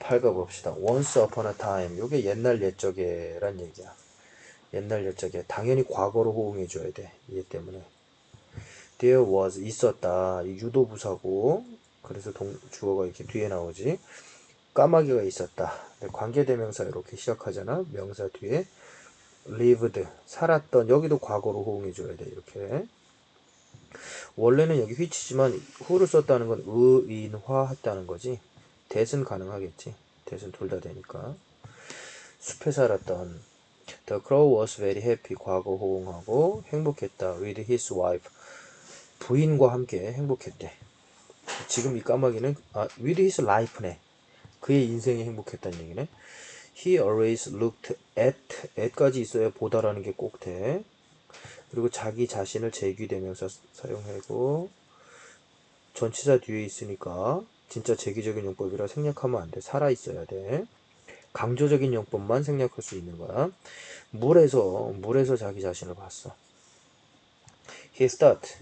8가 봅시다. Once upon a time. 요게 옛날 옛적에란 얘기야. 옛날 옛적에 당연히 과거로 호응해 줘야 돼. 이해 때문에. There was 있었다. 이 유도부사고 그래서 동, 주어가 이렇게 뒤에 나오지. 까마귀가 있었다. 근데 관계대명사 이렇게 시작하잖아. 명사 뒤에 lived 살았던 여기도 과거로 호응해 줘야 돼. 이렇게. 원래는 여기 which지만 who를 썼다는 건 의인화했다는 거지. 대은 가능하겠지. 대은 둘 다 되니까. 숲에 살았던 The crow was very happy. 과거 호응하고 행복했다. With his wife. 부인과 함께 행복했대. 지금 이 까마귀는 아, with his life네. 그의 인생이 행복했다는 얘기네. He always looked at, at까지 있어야 보다라는 게 꼭 돼. 그리고 자기 자신을 제귀대명사 사용하고 전치사 뒤에 있으니까 진짜 제기적인 용법이라 생략하면 안 돼. 살아 있어야 돼. 강조적인 용법만 생략할 수 있는 거야. 물에서 물에서 자기 자신을 봤어. He thought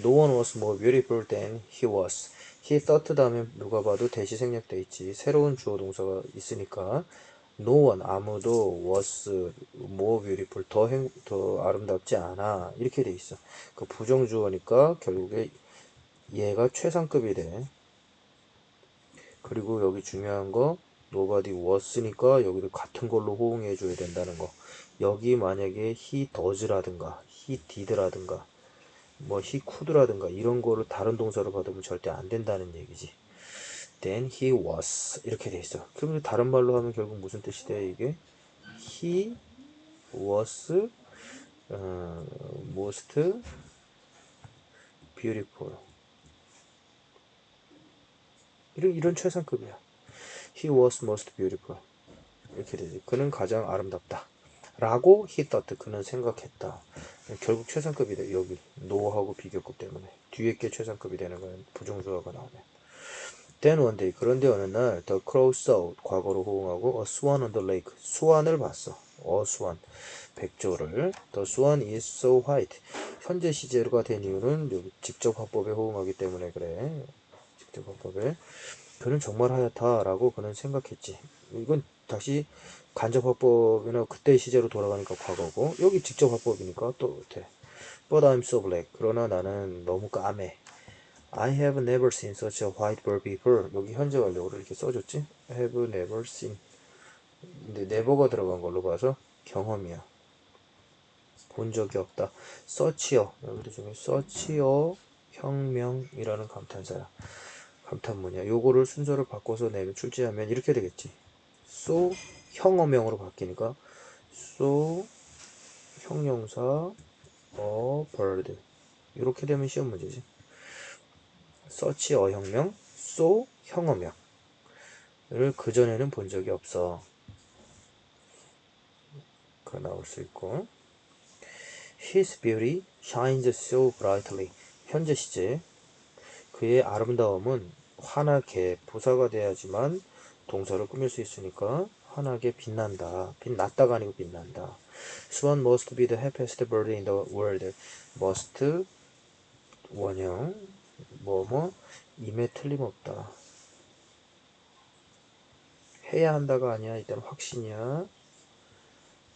no one was more beautiful than he was. He thought 다음에 누가 봐도 대시 생략돼 있지. 새로운 주어 동사가 있으니까 no one 아무도 was more beautiful 더, 행, 더 아름답지 않아 이렇게 돼 있어. 그 부정 주어니까 결국에 얘가 최상급이 돼. 그리고 여기 중요한 거 nobody was니까 여기도 같은 걸로 호응해 줘야 된다는 거. 여기 만약에 he does라든가 he did라든가 뭐 he could라든가 이런 거를 다른 동사로 받으면 절대 안 된다는 얘기지. then he was 이렇게 돼 있어. 그러면 다른 말로 하면 결국 무슨 뜻이 돼 이게? he was 어, most beautiful 이런 이런 최상급이야. he was most beautiful 이렇게 되지. 그는 가장 아름답다. 라고 he thought 그는 생각했다. 결국 최상급이 돼. 여기 노하고 비교급 때문에 뒤에 게 최상급이 되는 거는 부정주어가 나오네. Then one day 그런데 어느 날 the crow saw 과거로 호응하고 a swan on the lake 수완을 봤어. 어수완 백조를 the swan is so white 현재 시제가 된 이유는 직접 화법에 호응하기 때문에 그래. 직접 화법에 그는 정말 하얗다라고 그는 생각했지. 이건 다시 간접 화법이나 그때 시제로 돌아가니까 과거고 여기 직접 화법이니까 또 돼. But I'm so black. 그러나 나는 너무 까매. I have never seen such a white bird before. 여기 현재 완료를 이렇게 써줬지? Have never seen. 근데 never가 들어간 걸로 봐서 경험이야. 본 적이 없다. such요. 여기도 중에 such요 혁명이라는 감탄사야. 감탄문이야. 요거를 순서를 바꿔서 내면 출제하면 이렇게 되겠지. so 형어명으로 바뀌니까 so 형용사 a bird 이렇게 되면 시험 문제지. 서치 어형명, so 형어명을 그전에는 본 적이 없어. 그 나올 수 있고 His beauty shines so brightly. 현재 시제 그의 아름다움은 환하게 부사가 돼야지만 동사를 꾸밀 수 있으니까 환하게 빛난다. 빛났다가 아니고 빛난다. Swan must be the happiest bird in the world. must 원형 뭐뭐 임에 틀림없다. 해야 한다가 아니야. 일단 확신이야.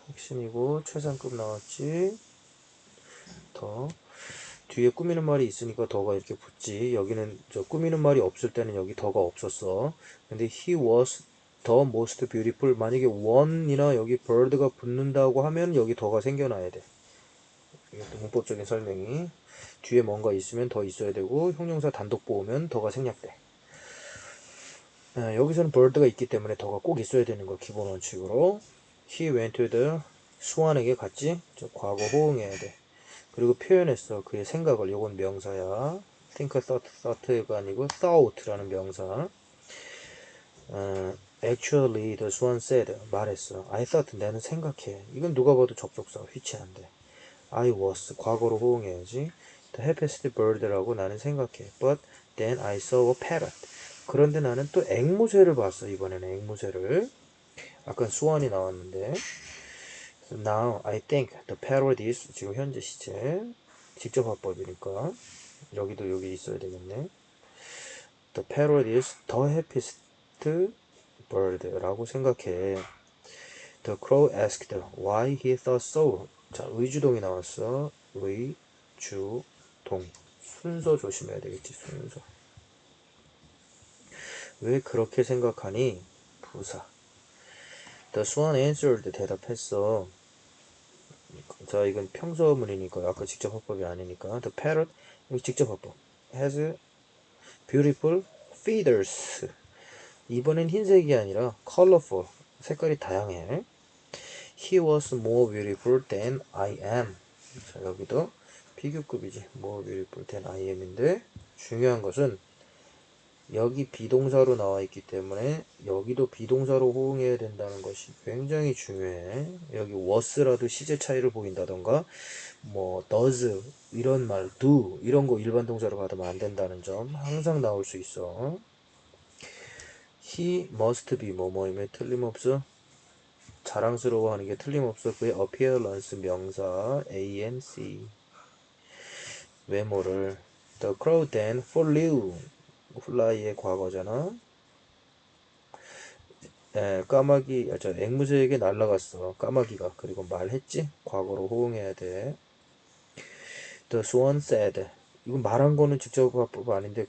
확신이고 최상급 나왔지. 더 뒤에 꾸미는 말이 있으니까 더가 이렇게 붙지. 여기는 저 꾸미는 말이 없을 때는 여기 더가 없었어. 근데 he was the most beautiful 만약에 one이나 여기 bird가 붙는다고 하면 여기 더가 생겨나야 돼. 이것도 문법적인 설명이 뒤에 뭔가 있으면 더 있어야 되고 형용사 단독 보면 더가 생략돼. 아, 여기서는 bird가 있기 때문에 더가 꼭 있어야 되는 거 기본 원칙으로 he went to the 수완에게 갔지. 저 과거 호응해야 돼. 그리고 표현했어 그의 생각을 요건 명사야. think, thought, thought가 아니고 thought라는 명사. 어, actually the swan said 말했어. I thought 나는 생각해. 이건 누가 봐도 접속사 휘치한데. I was 과거로 호응해야지. The happiest bird라고 나는 생각해. But then I saw a parrot. 그런데 나는 또 앵무새를 봤어. 이번에는 앵무새를. 아까 수완이 나왔는데. Now I think the parrot is 지금 현재 시제 직접 화법이니까 여기도 여기 있어야 되겠네. The parrot is the happiest bird라고 생각해. The crow asked why he thought so. 자, 의주동이 나왔어. 의주동. 순서 조심해야 되겠지, 순서. 왜 그렇게 생각하니? 부사. The swan answered. 대답했어. 자, 이건 평서문이니까 아까 직접 화법이 아니니까. The parrot. 여기 직접 화법. Has beautiful feathers. 이번엔 흰색이 아니라 colorful. 색깔이 다양해. He was more beautiful than I am. 자, 여기도 비교급이지. more beautiful than I am인데 중요한 것은 여기 비동사로 나와 있기 때문에 여기도 비동사로 호응해야 된다는 것이 굉장히 중요해. 여기 was라도 시제 차이를 보인다던가 뭐 does 이런 말 do 이런 거 일반 동사로 받으면 안 된다는 점 항상 나올 수 있어. he must be 뭐뭐임에 틀림없어. 자랑스러워하는 게 틀림없어. 그의 appearance 명사 anc 외모를 the crow then fly의 과거잖아. 에, 까마귀, 아, 저 앵무새에게 날아갔어. 까마귀가. 그리고 말했지? 과거로 호응해야 돼. The swan said. 이거 말한 거는 직접 화법 아닌데,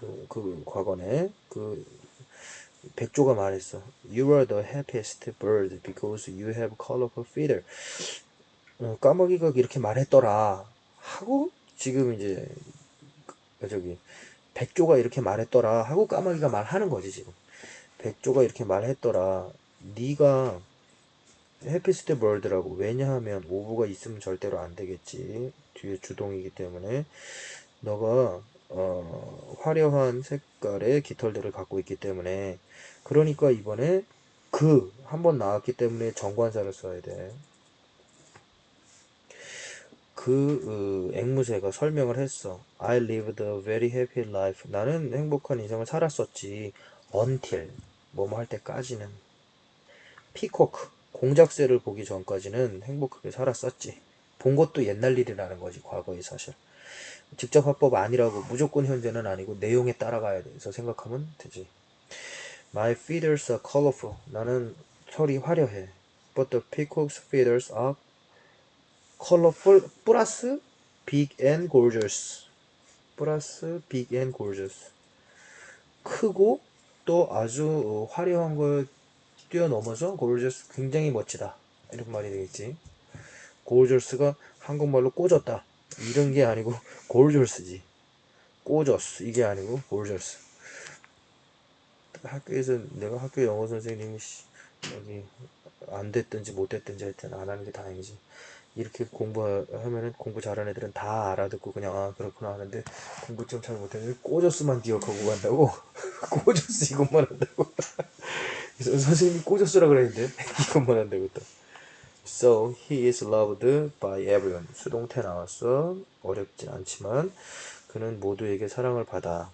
그, 그 과거네. 그, 백조가 말했어. You are the happiest bird because you have colorful feather. 어, 까마귀가 이렇게 말했더라. 하고, 지금 이제, 그, 저기, 백조가 이렇게 말했더라 하고 까마귀가 말하는 거지 지금. 백조가 이렇게 말했더라. 네가 해피스트 벌드라고. 왜냐하면 오브가 있으면 절대로 안 되겠지. 뒤에 주동이기 때문에. 너가 어, 화려한 색깔의 깃털들을 갖고 있기 때문에. 그러니까 이번에 그 한 번 나왔기 때문에 정관사를 써야 돼. 그 어, 앵무새가 설명을 했어. I lived a very happy life. 나는 행복한 인생을 살았었지. until 뭐뭐 할 때까지는. 피코크 공작새를 보기 전까지는 행복하게 살았었지. 본 것도 옛날 일이라는 거지 과거의 사실. 직접 화법 아니라고 무조건 현재는 아니고 내용에 따라가야 돼서 생각하면 되지. My feathers are colorful. 나는 털이 화려해. But the peacock's feathers are colorful 플러스 big and gorgeous. 플러스 big and gorgeous. 크고 또 아주 화려한 걸 뛰어넘어서 gorgeous 굉장히 멋지다. 이런 말이 되겠지. Gorgeous가 한국말로 꽂았다. 이런 게 아니고 gorgeous지. 꽂았어 이게 아니고 gorgeous. 학교에서 내가 학교 영어 선생님이 여기 안 됐든지 못 됐든지 하여튼 안 하는 게 다행이지 이렇게 공부하면은 공부 잘하는 애들은 다 알아듣고 그냥 아 그렇구나 하는데 공부 좀 잘 못하는 꼬저스만 기억하고 간다고? 꼬저스 이것만 한다고? 그래서 선생님이 꼬저스라 그랬는데 이것만 한다고 또. So he is loved by everyone. 수동태 나왔어. 어렵진 않지만 그는 모두에게 사랑을 받아.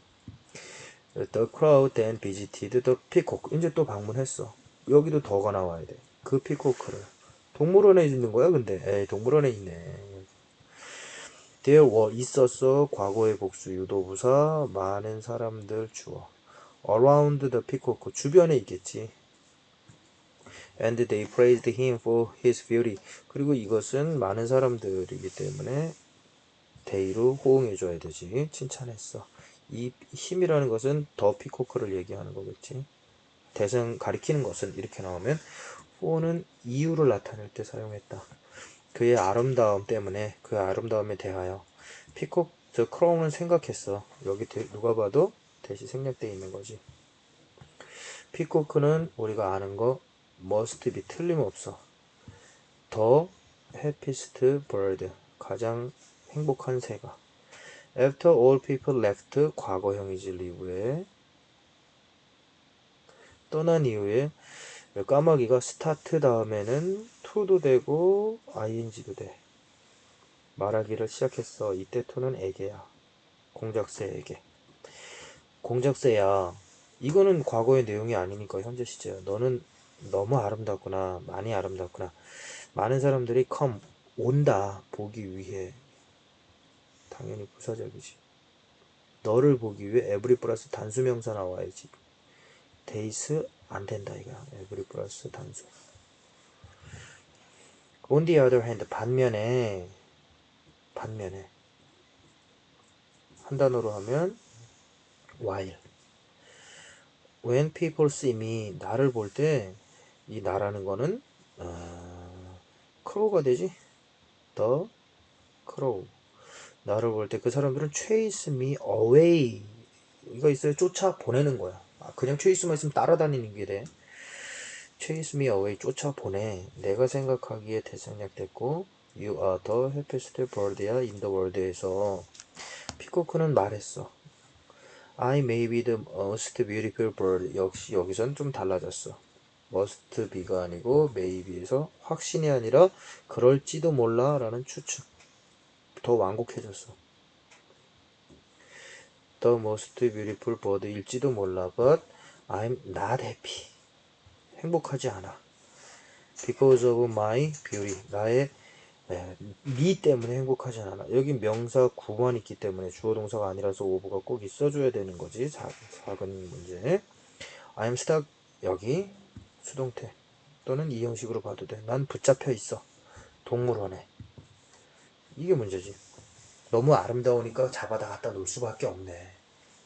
The crowd then visited the peacock. 이제 또 방문했어. 여기도 더가 나와야 돼그 피코크를 동물원에 있는 거야, 근데. 에이, 동물원에 있네. Were 있었어. 과거의 복수 유도부사 많은 사람들 주어. Around the peacock 주변에 있겠지. And they praised him for his beauty. 그리고 이것은 많은 사람들이기 때문에 they로 호응해줘야 되지. 칭찬했어. 이 힘이라는 것은 더 피코크를 얘기하는 거겠지. 대상 가리키는 것은 이렇게 나오면 for는 이유를 나타낼 때 사용했다. 그의 아름다움 때문에 그 아름다움에 대하여 피콕 저 크로우는 생각했어. 여기 누가 봐도 대시 생략되어 있는 거지. 피코크는 우리가 아는 거 must be 틀림없어. 더 happiest bird 가장 행복한 새가. After all people left 과거형이지 리브에 떠난 이후에 까마귀가 스타트 다음에는 to도 되고 ing도 돼. 말하기를 시작했어. 이때 to는 에게야. 공작새에게. 공작새야. 이거는 과거의 내용이 아니니까 현재 시제야. 너는 너무 아름답구나. 많이 아름답구나. 많은 사람들이 come 온다 보기 위해 당연히 부사적이지. 너를 보기 위해 every 플러스 단수명사 나와야지. days 안 된다 이거야. every 플러스 단수. on the other hand 반면에 반면에 한 단어로 하면 while when people see me 나를 볼 때 이 나라는 거는 어, crow가 되지 the crow 나를 볼 때 그 사람들은 chase me away 이거 있어요 쫓아 보내는 거야 아, 그냥 chase만 있으면 따라다니는 게돼 chase me away 쫓아 보내 내가 생각하기에 대생략 됐고 you are the happiest bird야 in the world에서 피코크는 말했어 I may be the most beautiful bird. 역시 여기선 좀 달라졌어. must be가 아니고 may be에서 확신이 아니라 그럴지도 몰라 라는 추측. 더 완곡해졌어. The most beautiful bird 일지도 몰라. But I'm not happy. 행복하지 않아. Because of my beauty. 나의 네, 미 때문에 행복하지 않아. 여기 명사 구만 있기 때문에 주어 동사가 아니라서 오브가 꼭 있어줘야 되는 거지. 작, 작은 문제. I'm stuck 여기 수동태 또는 이 형식으로 봐도 돼. 난 붙잡혀 있어. 동물원에. 이게 문제지. 너무 아름다우니까 잡아다 갖다 놓을 수밖에 없네.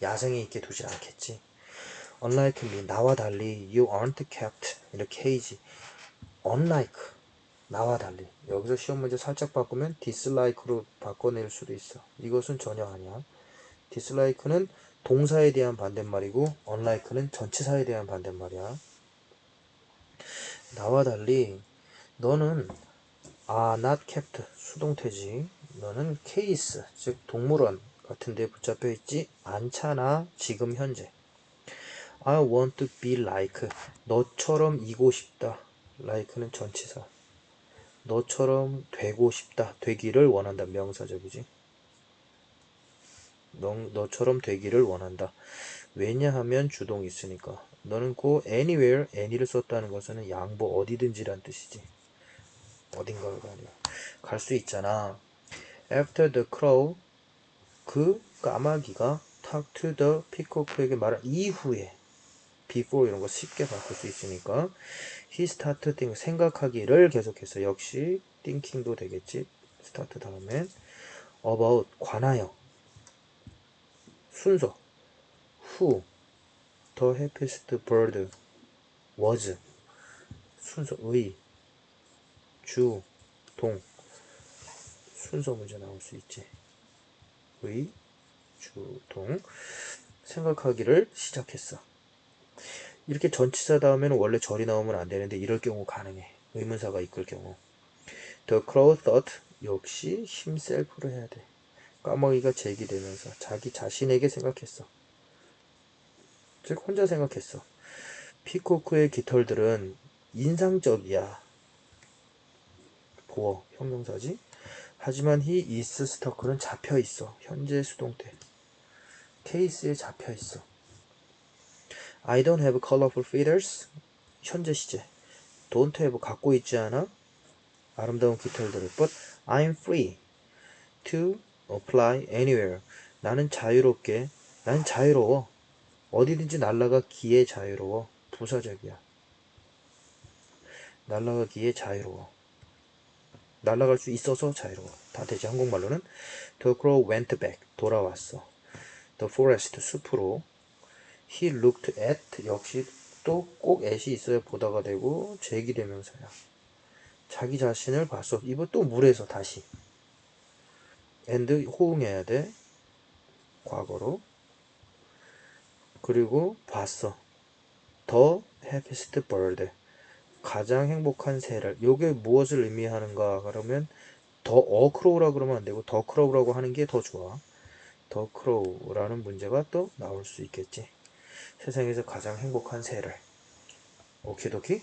야생에 있게 두질 않겠지. Unlike me, 나와 달리 you aren't kept. in a cage. Unlike 나와 달리. 여기서 시험 문제 살짝 바꾸면 dislike로 바꿔낼 수도 있어. 이것은 전혀 아니야. dislike는 동사에 대한 반대말이고 unlike는 전치사에 대한 반대말이야. 나와 달리 너는 are not kept. 수동태지 너는 case 즉 동물원 같은 데 붙잡혀 있지 않잖아 지금 현재 I want to be like 너처럼 이고 싶다 like는 전치사 너처럼 되고 싶다. 되기를 원한다. 명사적이지. 너, 너처럼 되기를 원한다. 왜냐하면 주동이 있으니까. 너는 고 anywhere, any를 썼다는 것은 양보 어디든지란 뜻이지. 어딘가가 아니야. 갈수 있잖아. After the crow, 그 까마귀가 talk to the peacock에게 말한 이후에 before 이런 거 쉽게 바꿀 수 있으니까 he started think 생각하기를 계속해서 역시 thinking도 되겠지 start 다음에 about 관하여 순서 who the happiest bird was 순서 의 주, 동 순서 문제 나올 수 있지 의, 주, 동 생각하기를 시작했어 이렇게 전치사 다음에는 원래 절이 나오면 안 되는데 이럴 경우 가능해. 의문사가 이끌 경우. The crow thought 역시 himself로 해야 돼. 까마귀가 제기되면서 자기 자신에게 생각했어. 즉 혼자 생각했어. 피코크의 깃털들은 인상적이야. 보어 형용사지. 하지만 he is stuck는 잡혀 있어. 현재 수동태. 케이스에 잡혀 있어. I don't have colorful feathers. 현재 시제. don't have 갖고 있지 않아. 아름다운 깃털들을. But I'm free to apply anywhere. 나는 자유롭게. 난 자유로워. 어디든지 날아가기에 자유로워. 부사적이야. 날아가기에 자유로워. 날아갈 수 있어서 자유로워. 다 되지 한국말로는 The crow went back. 돌아왔어. The forest 숲으로 he looked at 역시 또 꼭 at이 있어야 보다가 되고 제기대명사야. 자기 자신을 봤어. 이거 또 물에서 다시. and 호응해야 돼. 과거로. 그리고 봤어. the happiest bird. 가장 행복한 새를. 요게 무엇을 의미하는가? 그러면 더 어크로우라 그러면 안 되고 더 크로우라고 하는 게 더 좋아. 더 크로우라는 문제가 또 나올 수 있겠지. 세상에서 가장 행복한 새를. 오키도키?